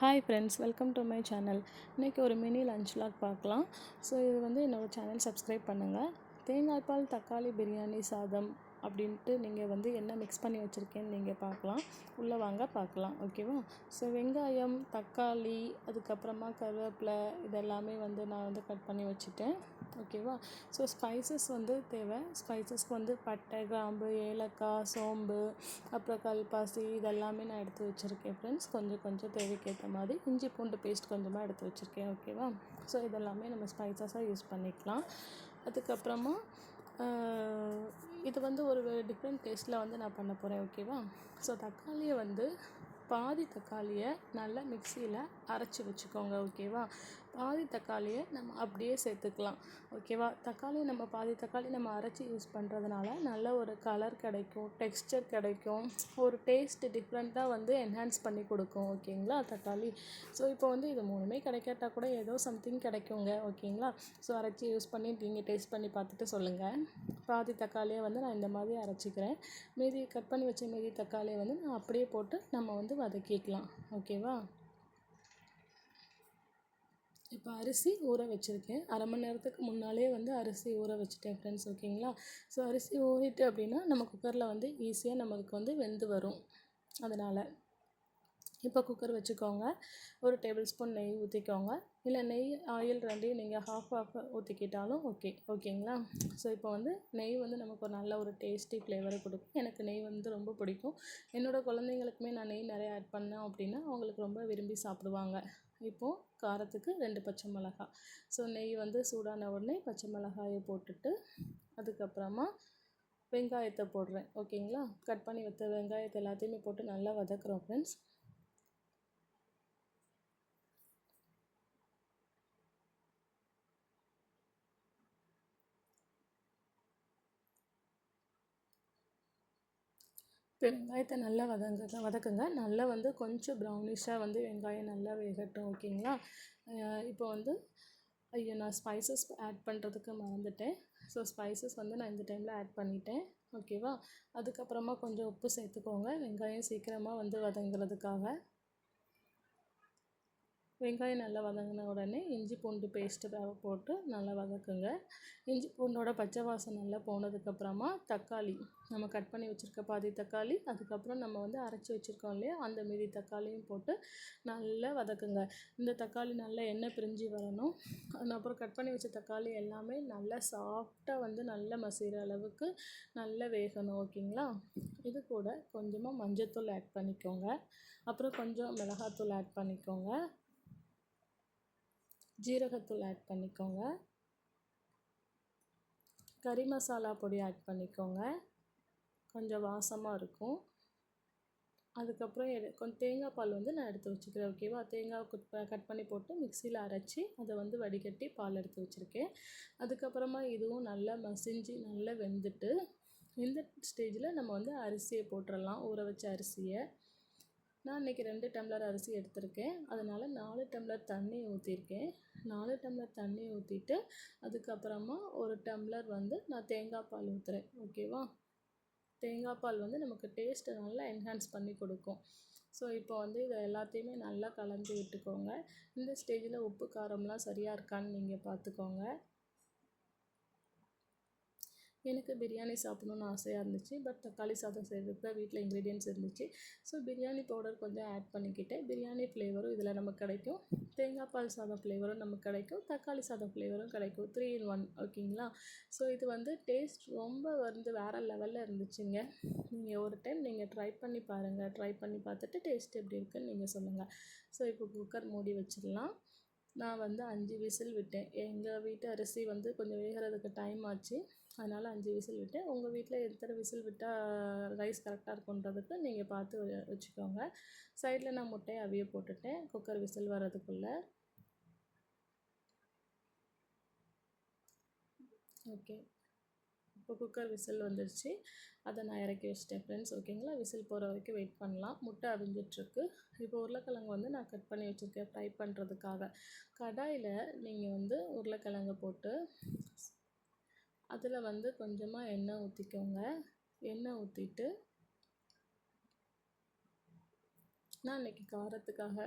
Hi friends welcome to my channel இன்றைக்கி ஒரு mini lunch log பார்க்கலாம். ஸோ இது வந்து என்னோடய சேனல் சப்ஸ்கிரைப் பண்ணுங்கள் தேங்காய் பால் தக்காளி பிரியாணி சாதம். அப்படின்ட்டு நீங்கள் வந்து என்ன மிக்ஸ் பண்ணி வச்சுருக்கேன்னு நீங்கள் பார்க்கலாம். உள்ளே வாங்க பார்க்கலாம். ஓகேவா ஸோ வெங்காயம் தக்காளி அதுக்கப்புறமா கருவேப்பிலை இதெல்லாமே வந்து நான் வந்து கட் பண்ணி வச்சுட்டேன். ஓகேவா ஸோ ஸ்பைசஸ் வந்து தேவை. ஸ்பைசஸ்க்கு வந்து பட்டை கிராம்பு ஏலக்காய் சோம்பு அப்புறம் கல்பாசி இதெல்லாமே நான் எடுத்து வச்சுருக்கேன் ஃப்ரெண்ட்ஸ் கொஞ்சம் கொஞ்சம் தேவைக்கேற்ற மாதிரி. இஞ்சி பூண்டு பேஸ்ட் கொஞ்சமாக எடுத்து வச்சுருக்கேன். ஓகேவா ஸோ இதெல்லாமே நம்ம ஸ்பைசஸாக யூஸ் பண்ணிக்கலாம். அதுக்கப்புறமா இது வந்து ஒரு டிஃப்ரெண்ட் டேஸ்ட்டில் வந்து நான் பண்ண போகிறேன் ஓகேவா ஸோ தக்காளியை வந்து பாதி தக்காளியை நல்லா மிக்சியில் அரைச்சி வச்சுக்கோங்க ஓகேவா பாதி தக்காளியை நம்ம அப்படியே சேர்த்துக்கலாம். ஓகேவா? தக்காளி நம்ம பாதி தக்காளி நம்ம அரைச்சி யூஸ் பண்ணுறதுனால நல்ல ஒரு கலர் கிடைக்கும் டெக்ஸ்டர் கிடைக்கும். ஒரு டேஸ்ட் டிஃப்ரெண்ட்டாக வந்து என்ஹான்ஸ் பண்ணி கொடுக்கும். ஓகேங்களா? தக்காளி. ஸோ இப்போ வந்து இது மூணுமே கிடைக்காட்டா கூட ஏதோ சம்திங் கிடைக்குங்க. ஓகேங்களா? ஸோ அரைச்சி யூஸ் பண்ணி நீங்கள் டேஸ்ட் பண்ணி பார்த்துட்டு சொல்லுங்கள் பாதி தக்காளியை வந்து நான் இந்த மாதிரி அரைச்சிக்கிறேன். மீதி கட் பண்ணி வச்ச மீதி தக்காளியை வந்து நான் அப்படியே போட்டு நம்ம வந்து வதக்கிக்கலாம். ஓகேவா? இப்போ அரிசி ஊற வச்சுருக்கேன். அரை மணி நேரத்துக்கு முன்னாலே வந்து அரிசி ஊற வச்சுட்டேன் ஃப்ரெண்ட்ஸ் ஓகேங்களா ஸோ அரிசி ஊறிட்டு அப்படின்னா நம்ம குக்கரில் வந்து ஈஸியாக நமக்கு வந்து வெந்து வரும். அதனால் இப்போ குக்கர் வச்சுக்கோங்க. ஒரு டேபிள் ஸ்பூன் நெய் ஊற்றிக்கோங்க இல்லை நெய் ஆயில் ரெண்டையும் நீங்கள் ஹாஃப் ஹாஃப் ஊற்றிக்கிட்டாலும் ஓகே ஓகேங்களா ஸோ இப்போ வந்து நெய் வந்து நமக்கு ஒரு நல்ல ஒரு டேஸ்டி ஃப்ளேவரை கொடுக்கும். எனக்கு நெய் வந்து ரொம்ப பிடிக்கும். என்னோடய குழந்தைங்களுக்குமே நான் நெய் நிறைய ஆட் பண்ணேன் அப்படின்னா அவங்களுக்கு ரொம்ப விரும்பி சாப்பிடுவாங்க. இப்போது காரத்துக்கு ரெண்டு பச்சை மிளகா. ஸோ நெய் வந்து சூடான உடனே பச்சை மிளகாயை போட்டுட்டு அதுக்கப்புறமா வெங்காயத்தை போடுறேன். ஓகேங்களா கட் பண்ணி வைத்த வெங்காயத்தை எல்லாத்தையுமே போட்டு நல்லா வதக்குறோம் ஃப்ரெண்ட்ஸ் வெங்காயத்தை நல்லா வதங்க வதக்குங்க. நல்லா வந்து கொஞ்சம் ப்ரௌனிஷாக வந்து வெங்காயம் நல்லா வேகட்டும் ஓகேங்களா? இப்போ வந்து ஐயோ நான் ஸ்பைசஸ் ஆட் பண்ணுறதுக்கு மறந்துட்டேன். ஸோ ஸ்பைசஸ் வந்து நான் இந்த டைமில் ஆட் பண்ணிட்டேன் ஓகேவா? அதுக்கப்புறமா கொஞ்சம் உப்பு சேர்த்துக்கோங்க. வெங்காயம் சீக்கிரமாக வந்து வதங்குறதுக்காக. வெங்காயம் நல்லா வதங்கின உடனே இஞ்சி பூண்டு பேஸ்ட்டு போட்டு நல்லா வதக்குங்க. இஞ்சி பூண்டோட பச்சை வாசம் நல்லா போனதுக்கப்புறமா தக்காளி. நம்ம கட் பண்ணி வச்சுருக்க பாதி தக்காளி அதுக்கப்புறம் நம்ம வந்து அரைச்சி வச்சுருக்கோம் இல்லையா அந்த மீதி தக்காளியும் போட்டு நல்லா வதக்குங்க. இந்த தக்காளி நல்லா எண்ணெய் பிரிஞ்சு வரணும். அப்புறம் கட் பண்ணி வச்ச தக்காளி எல்லாமே நல்லா சாஃப்டாக வந்து நல்லா மசிகிற அளவுக்கு நல்லா வேகணும் ஓகேங்களா? இது கூட கொஞ்சமாக மஞ்சத்தூள் ஆட் பண்ணிக்கோங்க. அப்புறம் கொஞ்சம் மிளகாத்தூள் ஆட் பண்ணிக்கோங்க. ஜீரகத்தூள் ஆட் பண்ணிக்கோங்க. கறி மசாலா பொடி ஆட் பண்ணிக்கோங்க. கொஞ்சம் வாசமாக இருக்கும். அதுக்கப்புறம் எடு கொஞ்சம் தேங்காய் பால் வந்து நான் எடுத்து வச்சுக்கிறேன் ஓகேவா தேங்காய் கட் பண்ணி போட்டு மிக்சியில் அரைச்சி அதை வந்து வடிகட்டி பால் எடுத்து வச்சுருக்கேன். அதுக்கப்புறமா இதுவும் நல்லா மசிஞ்சு நல்லா வெந்துட்டு இந்த ஸ்டேஜில் நம்ம வந்து அரிசியை போட்டுடலாம் ஊற வச்ச அரிசியை. நான் இன்றைக்கி ரெண்டு டம்ளர் அரிசி எடுத்திருக்கேன். அதனால் நாலு டம்ளர் தண்ணி ஊற்றிருக்கேன் நாலு டம்ளர் தண்ணி ஊற்றிட்டு அதுக்கப்புறமா ஒரு டம்ளர் வந்து நான் தேங்காய் பால் ஊற்றுறேன் ஓகேவா தேங்காய் பால் வந்து நமக்கு டேஸ்ட்டை நல்லா என்ஹான்ஸ் பண்ணி கொடுக்கும். ஸோ இப்போ வந்து இதை எல்லாத்தையுமே நல்லா கலந்து விட்டுக்கோங்க. இந்த ஸ்டேஜில் உப்பு காரம்லாம் சரியாக இருக்கான்னு நீங்கள் பார்த்துக்கோங்க. எனக்கு பிரியாணி சாப்பிட்ணுன்னு ஆசையாக இருந்துச்சு. பட் தக்காளி சாதம் செய்கிறதுக்கு தான் வீட்டில் இன்க்ரீடியன்ஸ் இருந்துச்சு. ஸோ பிரியாணி பவுடர் கொஞ்சம் ஆட் பண்ணிக்கிட்டேன். பிரியாணி ஃப்ளேவரும் இதில் நமக்கு கிடைக்கும். தேங்காய் பால் சாதம் ஃப்ளேவரும் நமக்கு கிடைக்கும். தக்காளி சாதம் ஃப்ளேவரும் கிடைக்கும். த்ரீ இன் ஒன் ஓகேங்களா ஸோ இது வந்து டேஸ்ட் ரொம்ப வந்து வேறு லெவலில் இருந்துச்சுங்க. நீங்கள் ஒரு டைம் நீங்கள் ட்ரை பண்ணி பாருங்கள் ட்ரை பண்ணி பார்த்துட்டு டேஸ்ட் எப்படி இருக்குன்னு நீங்கள் சொல்லுங்கள் ஸோ இப்போ குக்கர் மூடி வச்சிடலாம். நான் வந்து அஞ்சு விசில் விட்டேன். எங்கள் வீட்டு அரிசி வந்து கொஞ்சம் வேகிறதுக்கு டைம் ஆச்சு. அதனால் அஞ்சு விசில் விட்டேன். உங்கள் வீட்டில் எத்தனை விசில் விட்டால் ரைஸ் கரெக்டாக இருக்குன்றதுக்கு நீங்கள் பார்த்து வச்சுக்கோங்க. சைடில் நான் முட்டையை அவிய போட்டுட்டேன். குக்கர் விசில் வர்றதுக்குள்ளே. ஓகே இப்போ குக்கர் விசில் வந்துடுச்சு அதை நான் இறக்கி வச்சிட்டேன் ஃப்ரெண்ட்ஸ் ஓகேங்களா விசில் போகிற வரைக்கும் வெயிட் பண்ணலாம். முட்டை அவிஞ்சிட்ருக்கு. இப்போ உருளைக்கிழங்கு வந்து நான் கட் பண்ணி வச்சுருக்கேன் ஃப்ரை பண்ணுறதுக்காக கடாயில் நீங்கள் வந்து உருளைக்கிழங்கு போட்டு அதில் வந்து கொஞ்சமாக எண்ணெய் ஊற்றிக்கோங்க எண்ணெய் ஊற்றிட்டு நான் இன்றைக்கி காரத்துக்காக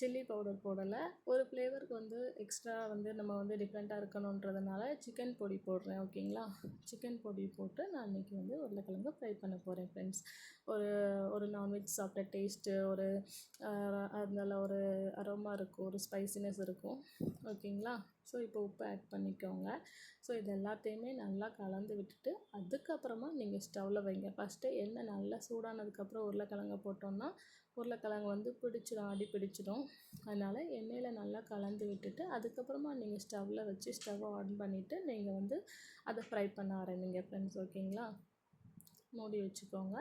சில்லி பவுடர் போடலை. ஒரு ஃப்ளேவருக்கு வந்து எக்ஸ்ட்ரா வந்து நம்ம வந்து டிஃப்ரெண்ட்டாக இருக்கணுன்றதுனால சிக்கன் பொடி போடுறேன் ஓகேங்களா சிக்கன் பொடி போட்டு நான் இன்றைக்கி வந்து உருளைக்கிழங்கு ஃப்ரை பண்ண போகிறேன் ஃப்ரெண்ட்ஸ் ஒரு ஒரு நான்வெஜ் சாப்பிட்ட டேஸ்ட்டு ஒரு அதனால் ஒரு அரோமா இருக்கும் ஒரு ஸ்பைசினஸ் இருக்கும் ஓகேங்களா ஸோ இப்போ உப்பு ஆட் பண்ணிக்கோங்க. ஸோ இது எல்லாத்தையுமே நல்லா கலந்து விட்டுட்டு அதுக்கப்புறமா நீங்கள் ஸ்டவ்வில் வைங்க. ஃபஸ்ட்டு எண்ணெய் நல்லா சூடானதுக்கப்புறம் உருளைக்கிழங்க போட்டோம்னா உருளைக்கிழங்கு வந்து பிடிச்சிடும் அடி பிடிச்சிடும். அதனால் எண்ணெயில் நல்லா கலந்து விட்டுட்டு அதுக்கப்புறமா நீங்கள் ஸ்டவ்வில் வச்சு ஸ்டவ்வை ஆன் பண்ணிவிட்டு நீங்கள் வந்து அதை ஃப்ரை பண்ண ஆரம்பிங்க ஃப்ரெண்ட்ஸ் ஓகேங்களா மூடி வச்சுக்கோங்க.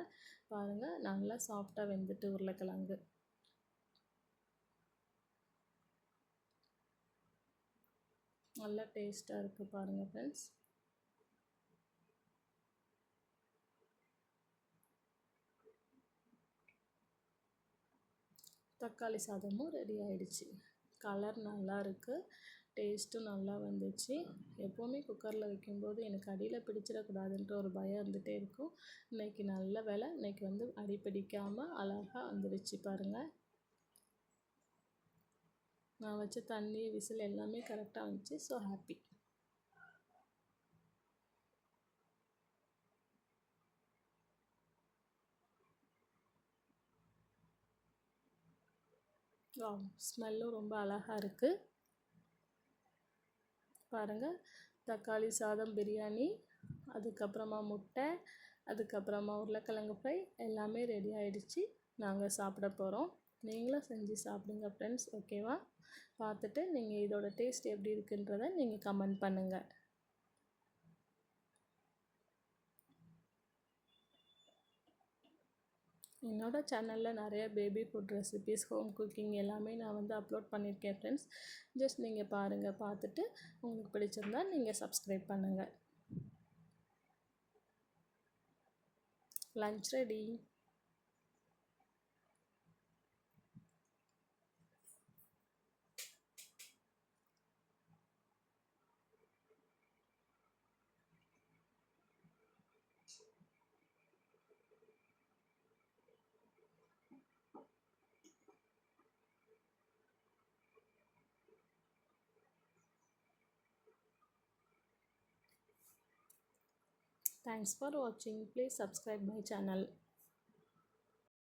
பாருங்கள் நல்லா சாஃப்டாக வெந்துட்டு உருளைக்கிழங்கு. நல்லா டேஸ்ட்டாக இருக்குது பாருங்கள் ஃப்ரெண்ட்ஸ் தக்காளி சாதமும் ரெடி ஆகிடுச்சி கலர் நல்லா இருக்குது டேஸ்ட்டும் நல்லா வந்துச்சு. எப்போவுமே குக்கரில் வைக்கும்போது எனக்கு அடியில் பிடிச்சிடக்கூடாதுன்ற ஒரு பயம் இருந்துகிட்டே இருக்கும். இன்றைக்கி நல்ல வேலை. இன்றைக்கி வந்து அடி பிடிக்காமல் அழகாக வந்துடுச்சு பாருங்கள் நான் வச்ச தண்ணி விசில் எல்லாமே கரெக்டாக வந்துச்சு. ஸோ ஹாப்பி ஸ்மெல்லும் ரொம்ப அழகாக இருக்குது பாருங்கள் தக்காளி சாதம் பிரியாணி அதுக்கப்புறமா முட்டை அதுக்கப்புறமா உருளைக்கிழங்கு ஃப்ரை எல்லாமே ரெடி ஆகிடுச்சு நாங்கள் சாப்பிட போகிறோம் நீங்களும் செஞ்சு சாப்பிடுங்க ஃப்ரெண்ட்ஸ் ஓகேவா பார்த்துட்டு நீங்கள் இதோட டேஸ்ட் எப்படி இருக்குன்றதை நீங்கள் கமெண்ட் பண்ணுங்கள் என்னோடய சேனலில் நிறைய baby food recipes home cooking எல்லாமே நான் வந்து அப்லோட் பண்ணியிருக்கேன் ஃப்ரெண்ட்ஸ் ஜஸ்ட் நீங்கள் பாருங்கள் பார்த்துட்டு உங்களுக்கு பிடிச்சிருந்தா நீங்கள் சப்ஸ்கிரைப் பண்ணுங்கள் lunch ready thanks for watching please subscribe my channel